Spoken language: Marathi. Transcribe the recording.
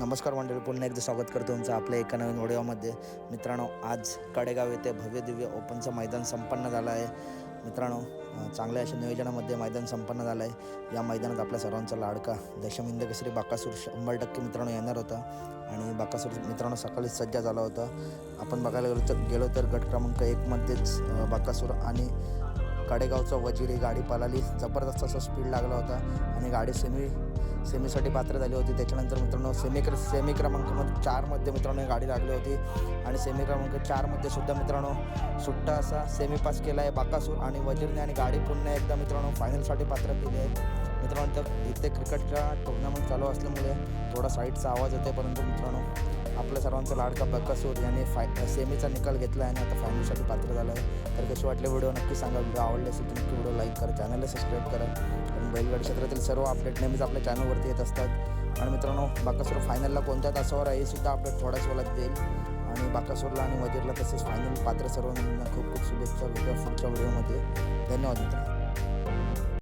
नमस्कार मंडळी पुन्हा एकदा स्वागत करतो तुमचं आपल्या एका नवीन व्हिडिओमध्ये मित्रांनो आज कडेगाव येथे भव्य दिव्य ओपनचं मैदान संपन्न झालं आहे. मित्रांनो चांगल्या अशा नियोजनामध्ये मैदान संपन्न झालं आहे. या मैदानात आपल्या सर्वांचा लाडका दशमिंद केसरी बाकासूर शंभर टक्के मित्रांनो येणार होता. आणि बाकासूर मित्रांनो सकाळीच सज्जा झाला होता. आपण बघायला गेलो तर गेलो तर गट क्रमांक एकमध्येच बाकासूर आणि कडेगावचा वजीर ही गाडी पळाली जबरदस्त असं स्पीड लागला होता. आणि गाडी सेमी सेमीसाठी पात्र झाली होती. त्याच्यानंतर मित्रांनो सेमी क्र सेमी क्रमांक चारमध्ये मित्रांनो गाडी लागली होती. आणि सेमी क्रमांक चारमध्ये सुद्धा मित्रांनो सुट्टा असा सेमी पास केला आहे बाकासूर. आणि वजीरने आणि गाडी पुन्हा एकदा मित्रांनो फायनलसाठी पात्र केली आहे. मित्रांनो तर इथे क्रिकेटचा टुर्नामेंट चालू असल्यामुळे थोडा साईडचा आवाज येतो परंतु मित्रांनो सर्वांचा लाडका बकासूर यांनी फाय सेमीचा निकाल घेतला आहे आणि आता फायनलसाठी पात्र झालं आहे. तर कसे वाटले व्हिडिओ नक्की सांगा. व्हिडिओ आवडले असेल तर नक्की व्हिडिओ लाईक करा. चॅनलला सबस्क्राईब करा. कारण बैलगाडी क्षेत्रातील सर्व अपडेट नेहमीच आपल्या चॅनलवरती येत असतात. आणि मित्रांनो बाकासूर फायनलला कोणत्या तासावर आहे हे सुद्धा अपडेट थोड्याच वेळात देईल. आणि बाकासूरला आणि वजीरला तसेच फायनल पात्र सर्व खूप खूप शुभेच्छा भेटूया पुढच्या व्हिडिओमध्ये धन्यवाद मित्रांनो.